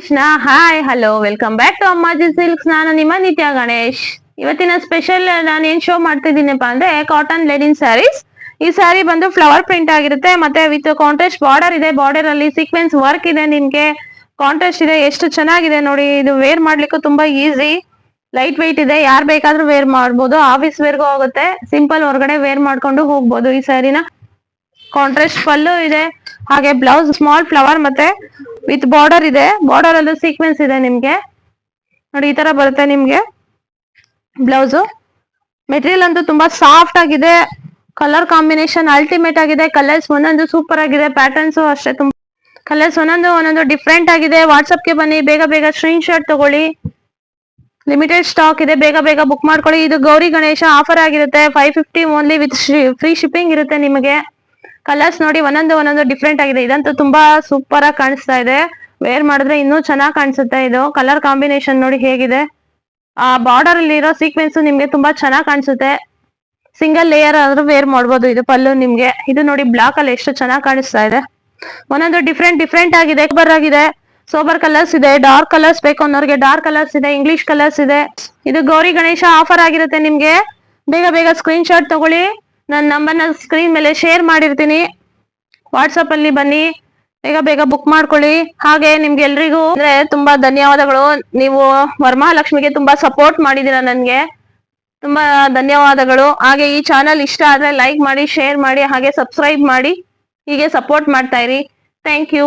Krishna. Hi hello welcome back to Ammaji silks ನಾನು ನಿಮ್ಮ ನಿತ್ಯ ಗಣೇಶ್. ಇವತ್ತಿನ ಸ್ಪೆಷಲ್ ನಾನು ಏನ್ ಶೋ ಮಾಡ್ತಿದ್ದೀನಪ್ಪ ಅಂದ್ರೆ ಕಾಟನ್ ಲೆನಿನ್ ಸ್ಯಾರೀಸ್ ಈ ಸ್ಯಾರಿ ಬಂದು ಫ್ಲವರ್ ಪ್ರಿಂಟ್ ಆಗಿರುತ್ತೆ. ಮತ್ತೆ ವಿತ್ ಕಾಂಟ್ರಾಸ್ಟ್ ಬಾರ್ಡರ್ ಇದೆ. ಬಾರ್ಡರ್ ಅಲ್ಲಿ ಸೀಕ್ವೆನ್ಸ್ ವರ್ಕ್ ಇದೆ. ನಿಮ್ಗೆ ಕಾಂಟ್ರಾಸ್ಟ್ ಇದೆ. ಎಷ್ಟು ಚೆನ್ನಾಗಿದೆ ನೋಡಿ. ಇದು ವೇರ್ ಮಾಡ್ಲಿಕ್ಕೂ ತುಂಬಾ ಈಸಿ ಲೈಟ್ weight ಇದೆ. ಯಾರು ಬೇಕಾದ್ರೂ ವೇರ್ ಮಾಡ್ಬೋದು. ಆಫೀಸ್ ವೇರ್ಗೂ ಹೋಗುತ್ತೆ ಸಿಂಪಲ್ ಹೊರಗಡೆ ವೇರ್ ಮಾಡ್ಕೊಂಡು ಹೋಗ್ಬೋದು ಈ ಸ್ಯಾರಿನ ಕಾಂಟ್ರಾಸ್ಟ್ ಪಲ್ಲು ಇದೆ. ಹಾಗೆ ಬ್ಲೌಸ್ ಸ್ಮಾಲ್ ಫ್ಲವರ್ ಮತ್ತೆ ವಿತ್ ಬಾರ್ಡರ್ ಇದೆ. ಬಾರ್ಡರ್ ಅಲ್ಲೂ ಸೀಕ್ವೆನ್ಸ್ ಇದೆ ನಿಮ್ಗೆ. ನೋಡಿ, ಈ ತರ ಬರುತ್ತೆ ನಿಮ್ಗೆ. ಬ್ಲೌಸ್ ಮೆಟೀರಿಯಲ್ ಅಂತೂ ತುಂಬಾ ಸಾಫ್ಟ್ ಆಗಿದೆ. ಕಲರ್ ಕಾಂಬಿನೇಷನ್ ಅಲ್ಟಿಮೇಟ್ ಆಗಿದೆ. ಕಲರ್ಸ್ ಒಂದೊಂದು ಸೂಪರ್ ಆಗಿದೆ. ಪ್ಯಾಟರ್ನ್ಸ್ ಅಷ್ಟೇ ತುಂಬಾ. ಕಲರ್ಸ್ ಒಂದೊಂದು ಒಂದೊಂದು ಡಿಫ್ರೆಂಟ್ ಆಗಿದೆ. ವಾಟ್ಸಪ್ಗೆ ಬನ್ನಿ. ಬೇಗ ಬೇಗ ಸ್ಕ್ರೀನ್ ಶಾಟ್ ತಗೊಳ್ಳಿ. ಲಿಮಿಟೆಡ್ ಸ್ಟಾಕ್ ಇದೆ. ಬೇಗ ಬೇಗ ಬುಕ್ ಮಾಡ್ಕೊಳ್ಳಿ. ಇದು ಗೌರಿ ಗಣೇಶ ಆಫರ್ ಆಗಿರುತ್ತೆ. Five fifty only with free shipping ಇರುತ್ತೆ ನಿಮಗೆ. ಕಲರ್ಸ್ ನೋಡಿ ಒಂದೊಂದು ಒಂದೊಂದು ಡಿಫ್ರೆಂಟ್ ಆಗಿದೆ. ಇದಂತೂ ತುಂಬಾ ಸೂಪರ್ ಆಗಿ ಕಾಣಿಸ್ತಾ ಇದೆ. ವೇರ್ ಮಾಡಿದ್ರೆ ಇನ್ನೂ ಚೆನ್ನಾಗಿ ಕಾಣಿಸುತ್ತೆ ಇದು. ಕಲರ್ ಕಾಂಬಿನೇಷನ್ ನೋಡಿ ಹೇಗಿದೆ. ಆ ಬಾರ್ಡರ್ ಅಲ್ಲಿ ಇರೋ ಸೀಕ್ವೆನ್ಸ್ ನಿಮ್ಗೆ ತುಂಬಾ ಚೆನ್ನಾಗಿ ಕಾಣಿಸುತ್ತೆ. ಸಿಂಗಲ್ ಲೇಯರ್ ಆದ್ರೂ ವೇರ್ ಮಾಡ್ಬೋದು ಇದು ಪಲ್ಲು ನಿಮ್ಗೆ. ಇದು ನೋಡಿ ಬ್ಲಾಕ್ ಅಲ್ಲಿ ಎಷ್ಟು ಚೆನ್ನಾಗಿ ಕಾಣಿಸ್ತಾ ಇದೆ. ಒಂದೊಂದು ಡಿಫ್ರೆಂಟ್ ಡಿಫ್ರೆಂಟ್ ಆಗಿದೆ. ಬರ್ ಆಗಿದೆ. ಸೋಬರ್ ಕಲರ್ಸ್ ಇದೆ. ಡಾರ್ಕ್ ಕಲರ್ಸ್ ಬೇಕು ಅನ್ನೋರ್ಗೆ ಡಾರ್ಕ್ ಕಲರ್ಸ್ ಇದೆ. ಇಂಗ್ಲಿಷ್ ಕಲರ್ಸ್ ಇದೆ. ಇದು ಗೌರಿ ಗಣೇಶ ಆಫರ್ ಆಗಿರುತ್ತೆ ನಿಮ್ಗೆ. ಬೇಗ ಬೇಗ ಸ್ಕ್ರೀನ್ ಶಾಟ್ ತಗೊಳ್ಳಿ. ನನ್ನ ನಂಬರ್ನ ಸ್ಕ್ರೀನ್ ಮೇಲೆ ಶೇರ್ ಮಾಡಿರ್ತೀನಿ. ವಾಟ್ಸಪ್ ಅಲ್ಲಿ ಬನ್ನಿ. ಬೇಗ ಬೇಗ ಬುಕ್ ಮಾಡ್ಕೊಳ್ಳಿ. ಹಾಗೆ ನಿಮ್ಗೆ ಎಲ್ರಿಗೂ ಅಂದ್ರೆ ತುಂಬಾ ಧನ್ಯವಾದಗಳು. ನೀವು ವರಮಹಾಲಕ್ಷ್ಮಿಗೆ ತುಂಬಾ ಸಪೋರ್ಟ್ ಮಾಡಿದೀರ ನನ್ಗೆ. ತುಂಬಾ ಧನ್ಯವಾದಗಳು. ಹಾಗೆ ಈ ಚಾನಲ್ ಇಷ್ಟ ಆದ್ರೆ ಲೈಕ್ ಮಾಡಿ ಶೇರ್ ಮಾಡಿ, ಹಾಗೆ ಸಬ್ಸ್ಕ್ರೈಬ್ ಮಾಡಿ. ಹೀಗೆ ಸಪೋರ್ಟ್ ಮಾಡ್ತಾ ಇರಿ. Thank you